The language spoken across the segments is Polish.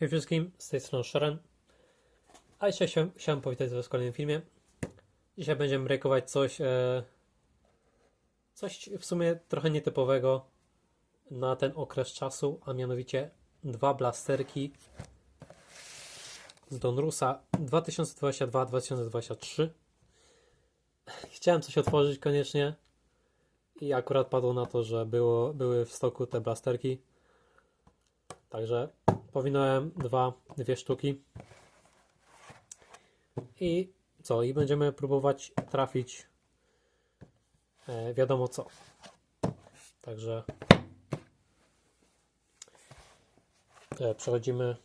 Hej wszystkim, z tej strony Sharon. A dzisiaj chciałem, chciałem powitać w kolejnym filmie. Dzisiaj będziemy breakować coś, e, coś w sumie trochę nietypowego na ten okres czasu, a mianowicie dwa blasterki z Donrusa 2022-2023. Chciałem coś otworzyć koniecznie i akurat padło na to, że było, były w stoku te blasterki. Także powinąłem dwa, dwie sztuki. I co? I będziemy próbować trafić e, wiadomo co. Także e, przechodzimy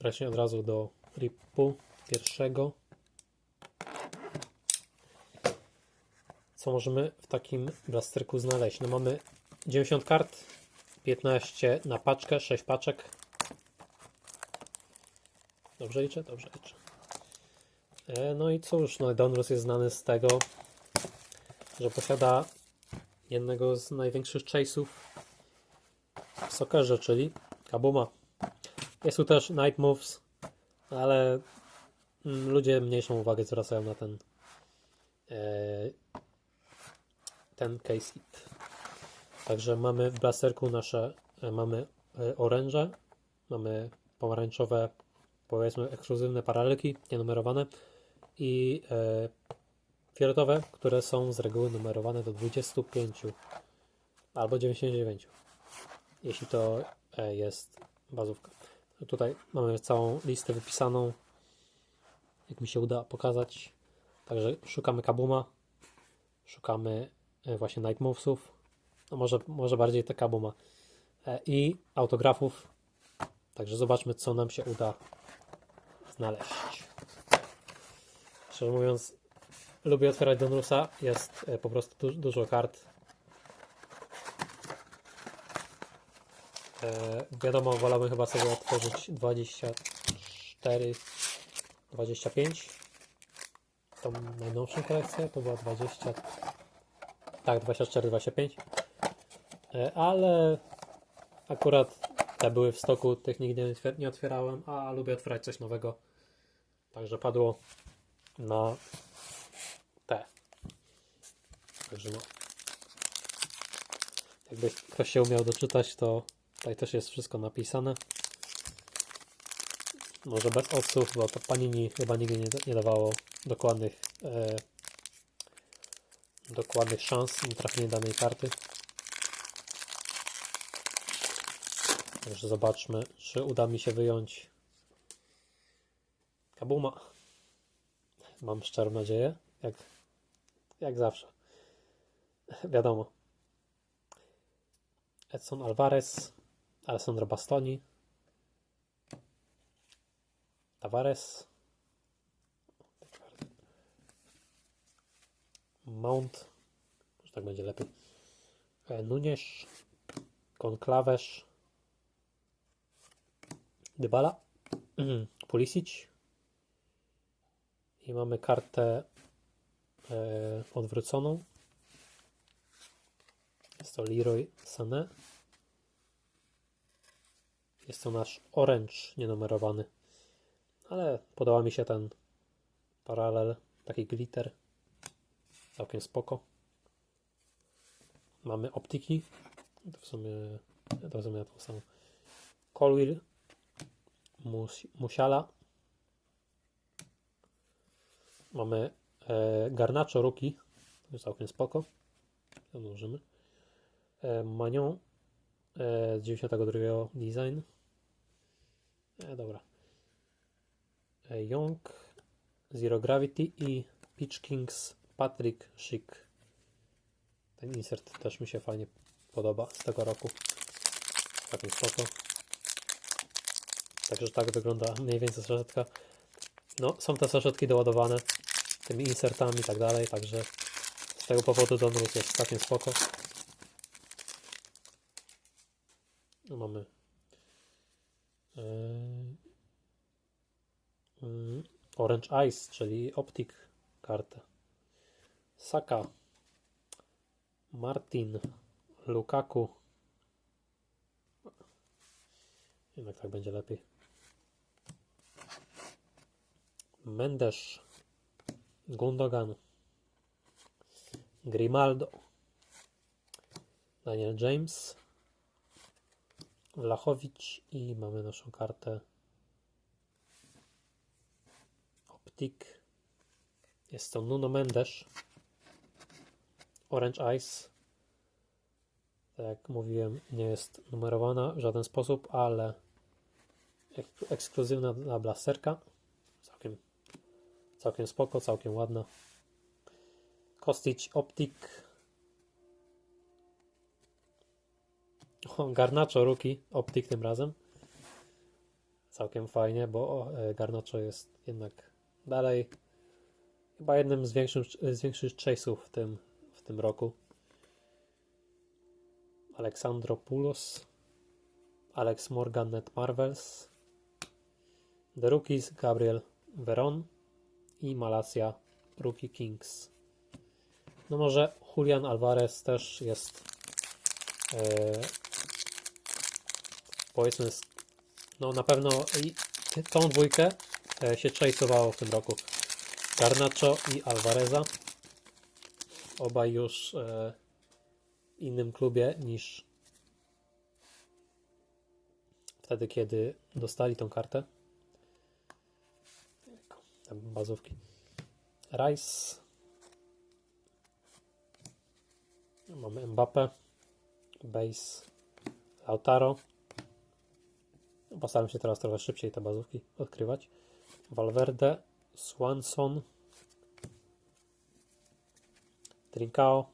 właśnie od razu do ripu pierwszego. Co możemy w takim blasterku znaleźć? No mamy 90 kart, 15 na paczkę, 6 paczek. Dobrze liczę? Dobrze liczę. E, No i cóż, no Donruss jest znany z tego, że posiada jednego z największych chase'ów w sokerze, czyli Kabuma. Jest tu też Night Moves, ale mm, ludzie mniejszą uwagę zwracają na ten e, ten case hit. Także mamy w blasterku nasze, e, mamy e, oręże, mamy pomarańczowe, powiedzmy ekskluzywne paralelki, nienumerowane i e, fioletowe, które są z reguły numerowane do 25 albo 99, jeśli to e, jest bazówka. Tutaj mamy całą listę wypisaną, jak mi się uda pokazać. Także szukamy Kabuma, szukamy e, właśnie Night Movesów, no może, może bardziej te Kabuma e, i autografów. Także zobaczmy, co nam się uda znaleźć. Szczerze mówiąc, lubię otwierać Donrusa. Jest e, po prostu du dużo kart. E, wiadomo, wolałbym chyba sobie otworzyć 24, 25. Tą najnowszą kolekcję to była 20. Tak, 24, 25. E, ale akurat te były w stoku, tych nigdy nie otwierałem, a lubię otwierać coś nowego. Także padło na te. Także no. Jakby ktoś się umiał doczytać, to tutaj też jest wszystko napisane. Może bez odsłów, bo to Panini chyba nigdy nie, nie dawało dokładnych e, dokładnych szans na trafienie danej karty. Także zobaczmy, czy uda mi się wyjąć Kabuma. Mam szczerą nadzieję, jak, jak zawsze. Wiadomo. Edson Alvarez, Alessandro Bastoni, Tavares, Mount, już tak będzie lepiej, E, Nunes, Conclaves, Dybala, Pulisic i mamy kartę e, odwróconą. Jest to Leroy Sané. Jest to nasz Orange nienumerowany. Ale podoba mi się ten paralel, taki glitter. Całkiem spoko. Mamy optyki. To w sumie, to w sumie to samo. Colwill, Mus, Musiala. Mamy e, Garnacho Ruki. To jest całkiem spoko. Zadłużymy. E, Manion e, z 92 design. E, dobra. E, Young, Zero Gravity i Peach Kings Patrick Schick. Ten insert też mi się fajnie podoba z tego roku. Całkiem spoko. Także tak wygląda mniej więcej saszetka. No, są te saszetki doładowane tymi insertami i tak dalej, także z tego powodu Donruss jest całkiem spoko. No, mamy yy, yy, Orange Ice, czyli Optic kartę. Saka, Martin, Lukaku. Jednak tak będzie lepiej. Mendes, Gundogan, Grimaldo, Daniel James, Vlachowicz i mamy naszą kartę Optik. Jest to Nuno Mendes, Orange Ice. Tak jak mówiłem, nie jest numerowana w żaden sposób, ale ek- ekskluzywna dla blasterka. Całkiem, spoko, całkiem ładna. Kostic Optik. O, Garnacho Ruki Optik tym razem. Całkiem fajnie, bo e, Garnacho jest jednak dalej chyba jednym z większych, z większych chase'ów w tym, w tym roku. Aleksandropoulos, Alex Morgan Net Marvels, The Rookies Gabriel Veron i Malasia Rookie Kings. No może Julian Alvarez też jest e, powiedzmy no na pewno i tą dwójkę e, się chase'owało w tym roku. Garnacho i Alvareza. Obaj już w innym klubie niż wtedy, kiedy dostali tą kartę. Tam Bazówki. Rice. Mamy Mbappe. Base. Lautaro. Postaram się teraz trochę szybciej te bazówki odkrywać. Valverde. Swanson. Trincao.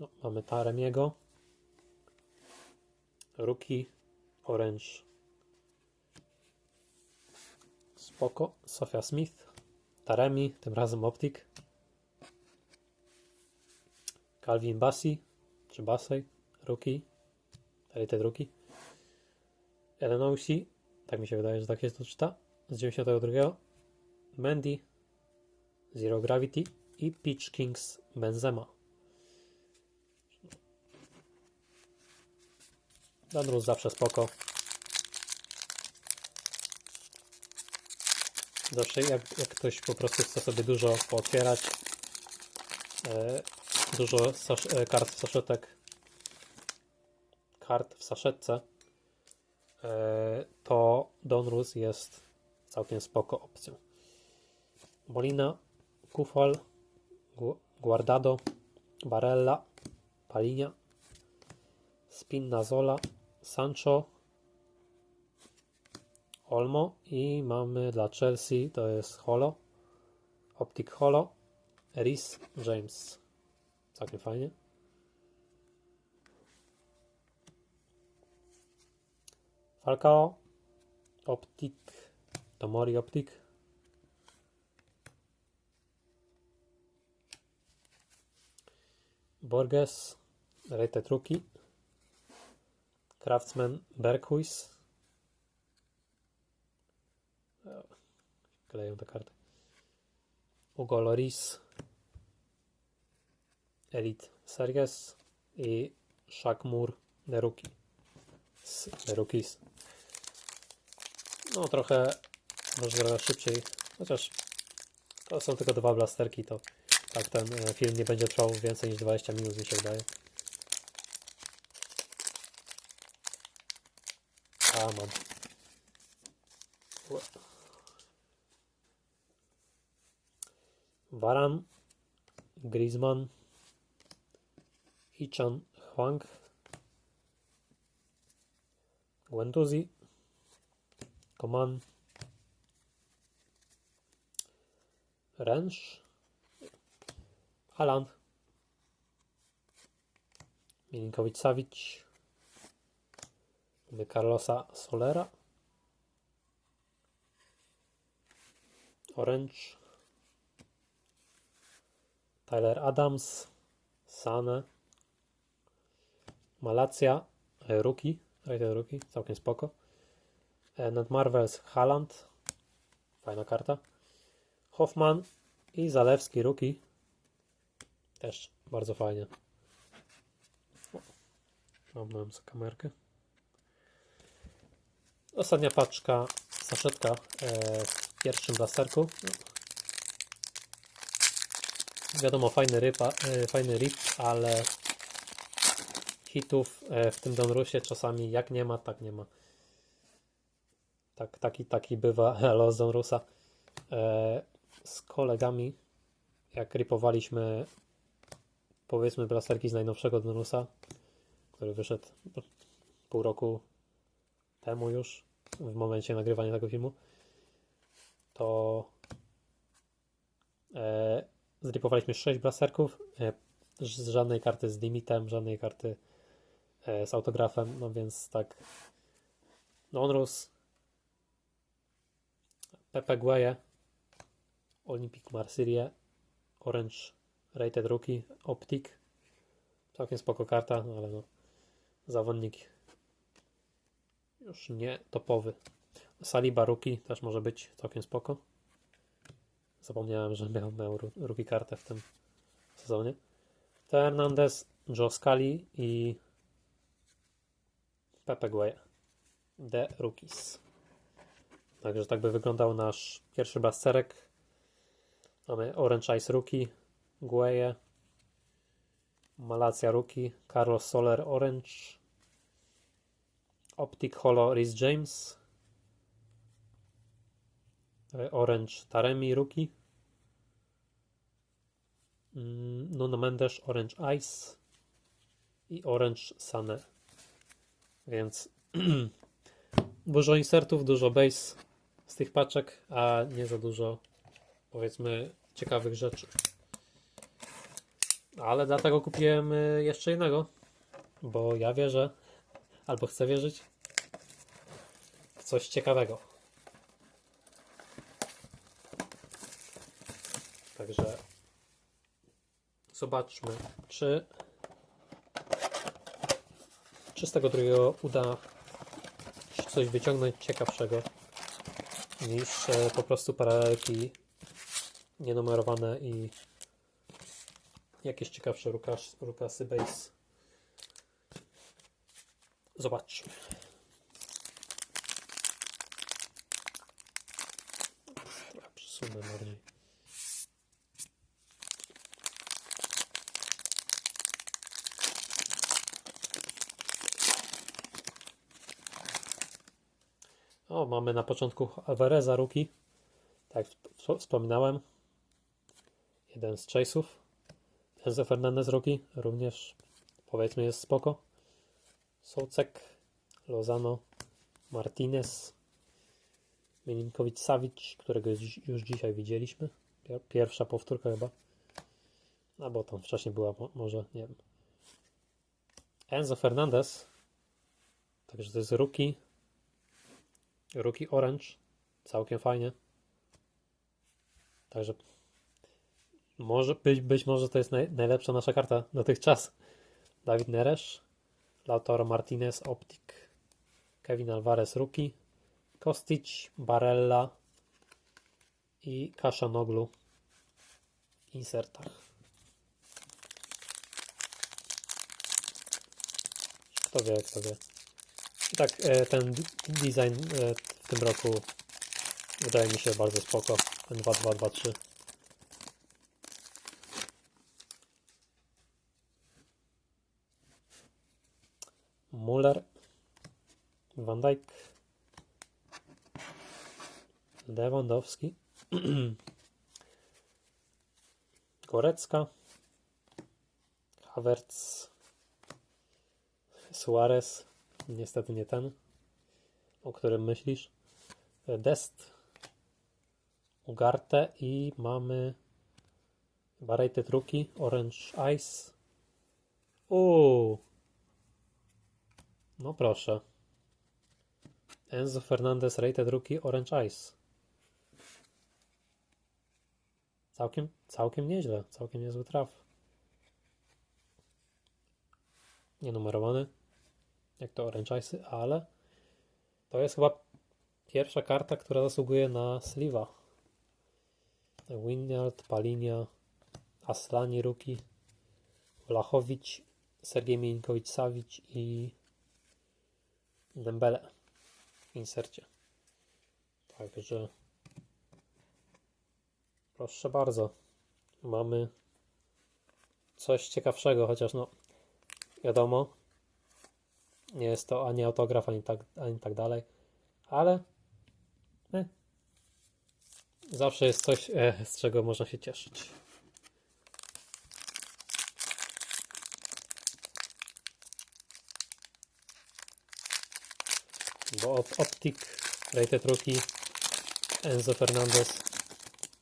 No, mamy Taremiego. Rookie. Orange. Spoko. Sofia Smith. Taremi. Tym razem Optik. Calvin Bassi. Czy Bassey. Rookie. Rated Rookie. Elenousi. Tak mi się wydaje, że tak się to czyta. Z 92. Mandy. Zero Gravity. I Peach Kings Benzema. Danrus zawsze spoko. Zawsze jak, jak ktoś po prostu chce sobie dużo pootwierać, e, dużo sasz, e, kart w saszetek, kart w saszetce, e, to Donrus jest całkiem spoko opcją. Molina, Kufal, Gu- Guardado, Barella, Palinia, Spinazzola, Sancho, Olmo i mamy dla Chelsea to jest Holo, Optic Holo, Rhys James. Całkiem fajnie. Falcao, Optic, Tomori Optic. Borges, Rated Rookie. Craftsman Berghuis. Kleją te karty. Hugo Loris. Elite Series i The Rookie. Z The Rookies. No trochę, może trochę szybciej, chociaż to są tylko dwa blasterki, to tak ten e, film nie będzie trwał więcej niż 20 minut mi się wydaje. A mam. Varan, Griezmann, Hichan Huang, Guendouzi, Coman, Rensch, Haaland, Milinkovic-Savic, mamy Carlosa Solera, Orange, Tyler Adams, Sane, Malacja, e, Rookie, Rated Rookie, całkiem spoko. E, Nad Marvels Haaland, fajna karta. Hoffman i Zalewski Rookie, też bardzo fajnie. Mam nam kamerkę. Ostatnia paczka saszetka e, w pierwszym blasterku. Wiadomo, fajny ryb, a- e, fajny rip, ale hitów e, w tym Donrusie czasami jak nie ma, tak nie ma. Tak, taki, taki bywa los Donrusa. E, z kolegami, jak ripowaliśmy powiedzmy blasterki z najnowszego Donrusa, który wyszedł pół roku temu już, w momencie nagrywania tego filmu, to zripowaliśmy 6 blasterków, e, z żadnej karty z limitem, żadnej karty e, z autografem, no więc tak Donrus, Pepe Gueye, Olympic Marseille, Orange Rated Rookie, Optic, całkiem spoko karta, no ale no zawodnik już nie topowy. Saliba Rookie też może być całkiem spoko. Zapomniałem, że miał, miał rookie kartę w tym sezonie. To Hernandez, Joe Scali i Pepe Gueye. The Rookies. Także tak by wyglądał nasz pierwszy blasterek. Mamy Orange Ice Rookie, Gueye, Malacja Rookie, Carlos Soler Orange, Optic Holo Rhys James, Orange Taremi Rookie, Nuno Mendes Orange Ice i Orange Sane. Więc dużo insertów, dużo base z tych paczek, a nie za dużo powiedzmy ciekawych rzeczy. Ale dlatego kupiłem y, jeszcze jednego, bo ja wierzę, albo chcę wierzyć w coś ciekawego. Także zobaczmy, czy, czy z tego drugiego uda się coś wyciągnąć ciekawszego niż e, po prostu paralelki nienumerowane i jakieś ciekawsze rukas, rukasy base. Zobaczmy. Trochę przesunę bardziej. O, mamy na początku Alvareza Ruki. Tak jak wspominałem. Jeden z chase'ów. Enzo Fernandez Ruki również powiedzmy jest spoko. Sołcek, Lozano, Martinez, Milinkowicz Savic, którego już, dzisiaj widzieliśmy. Pier- Pierwsza powtórka chyba. Albo tam wcześniej była, mo- może, nie wiem. Enzo Fernandez. Także to jest rookie. Rookie Orange. Całkiem fajnie. Także może być, być może to jest naj, najlepsza nasza karta dotychczas. Dawid Neres, Lautaro Martinez, Optic, Kevin Alvarez, Rookie, Kostic, Barella i Kashanoglu w insertach. Kto wie, kto wie. Tak, e, ten design e, w tym roku wydaje mi się bardzo spoko. Ten 2223. Muller, Van Dijk, Lewandowski, Gorecka, Havertz, Suarez, niestety nie ten, o którym myślisz, Dest, Ugarte i mamy Variety Truki, Orange Ice. Uuu, no proszę. Enzo Fernandez Rated Rookie Orange Ice. Całkiem, całkiem nieźle, całkiem niezły traf. Nienumerowany, jak to Orange ale to jest chyba pierwsza karta, która zasługuje na Sliwa. Winyard, Palinia, Aslani Rookie, Blachowicz, Sergiej Milinkowicz-Savic i Dembele w insercie. Także proszę bardzo. Mamy coś ciekawszego, chociaż no wiadomo, nie jest to ani autograf, ani tak, ani tak dalej, ale e, zawsze jest coś, e, z czego można się cieszyć. Bo od Optik, Rated Rookie, Enzo Fernandez,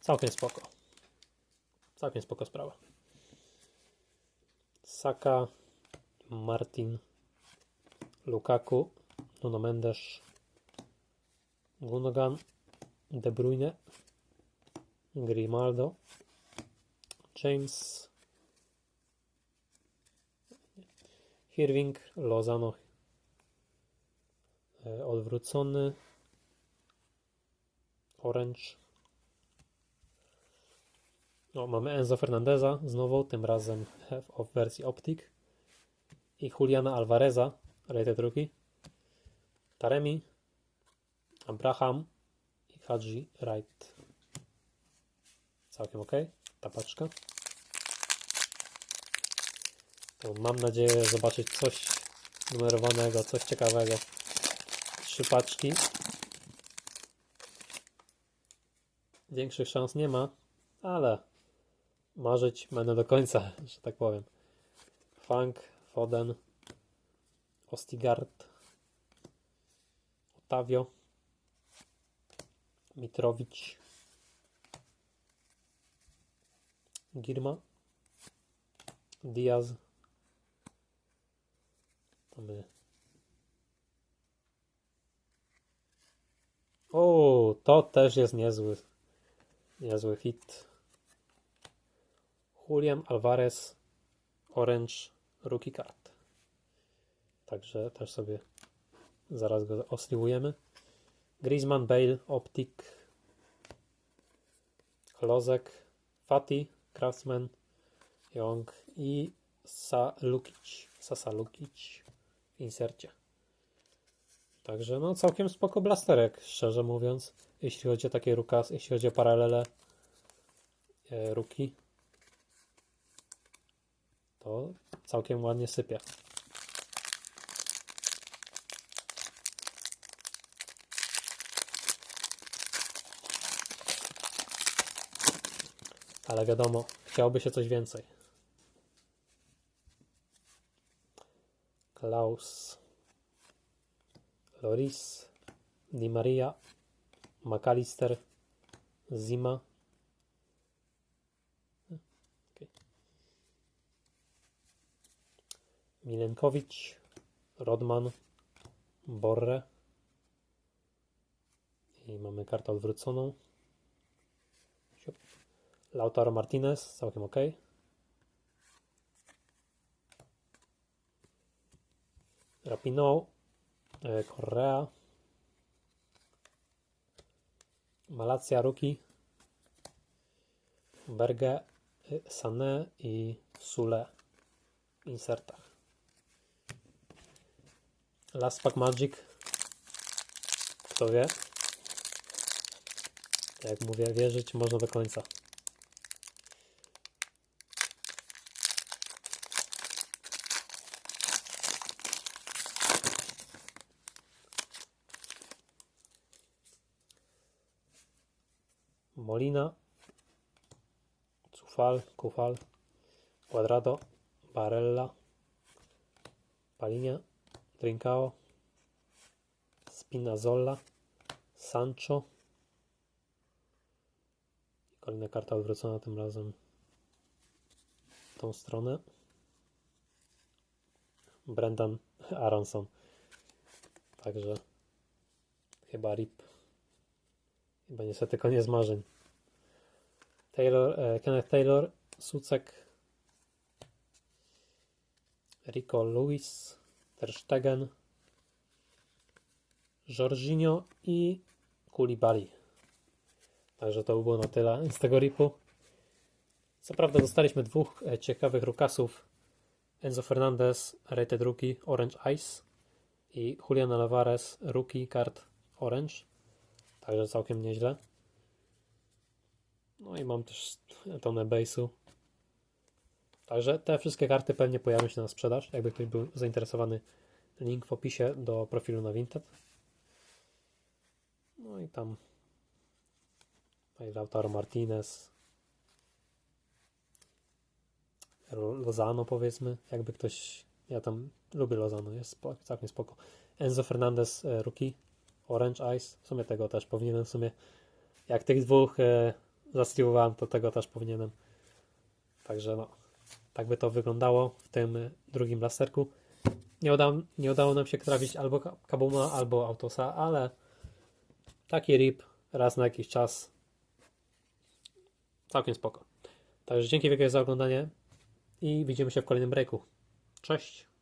całkiem spoko. Całkiem spoko sprawa. Saka, Martin, Lukaku, Nuno Mendes, Gundogan, De Bruyne, Grimaldo, James, Hirving, Lozano, e, odwrócony, Orange. No, mamy Enzo Fernandeza znowu, tym razem w wersji Optic. I Juliana Alvareza, rated rookie. Taremi, Abraham i Hadji Wright. Całkiem ok, ta paczka. To mam nadzieję zobaczyć coś numerowanego, coś ciekawego. Trzy paczki. Większych szans nie ma, ale marzyć będę do końca, że tak powiem. Funk, Foden, Ostigard, Otavio, Mitrowicz, Girma, Diaz, mamy O, to też jest niezły, niezły hit. Julian Alvarez, Orange, Rookie Card. Także też sobie zaraz go osliwujemy. Griezmann, Bale, Optic, Klozek, Fati, Craftsman, Young i Salukic. Sasa Lukic w insercie. Także no całkiem spoko blasterek, szczerze mówiąc. Jeśli chodzi o takie rukas, jeśli chodzi o paralele e, ruki, to całkiem ładnie sypie. Ale wiadomo, chciałoby się coś więcej. Klaus, Loris, Di Maria, McAllister, Zima. Okay. Milenkowicz, Rodman, Borre. I mamy kartę odwróconą. Lautaro Martinez, całkiem ok. Rapinoe, e, Correa, Malacja Ruki, Berge, e, Sané i Sule w insertach. Last Pack Magic, kto wie? Jak mówię, wierzyć można do końca. Molina, Cufal, Kufal, Cuadrado, Barella, Palinia, Trincao, Spinazzola, Sancho. Kolejna karta odwrócona tym razem w tą stronę. Brendan Aronson. Także chyba RIP. Chyba niestety koniec marzeń. Taylor, e, Kenneth Taylor, Sucek, Rico Lewis, Ter Stegen, Jorginho i Koulibaly. Także to by było na tyle z tego ripu. Co prawda dostaliśmy dwóch e, ciekawych rukasów. Enzo Fernandez, Rated Rookie, Orange Ice i Julian Alvarez, Rookie Card Orange. Także całkiem nieźle. No i mam też tonę base'u. Także te wszystkie karty pewnie pojawią się na sprzedaż. Jakby ktoś był zainteresowany, link w opisie do profilu na Vinted. No i tam Lautaro Martinez, Lozano powiedzmy, jakby ktoś, ja tam lubię Lozano, jest całkiem spoko. Enzo Fernandez e, rookie, Orange Ice, w sumie tego też powinienem w sumie, jak tych dwóch e, zastreamowałem, to tego też powinienem. Także no, tak by to wyglądało w tym drugim blasterku. Nie udało, nie udało nam się trafić albo Ka- Kabuma, albo Autosa, ale taki rip raz na jakiś czas całkiem spoko. Także dzięki wielkie za oglądanie i widzimy się w kolejnym breaku. Cześć!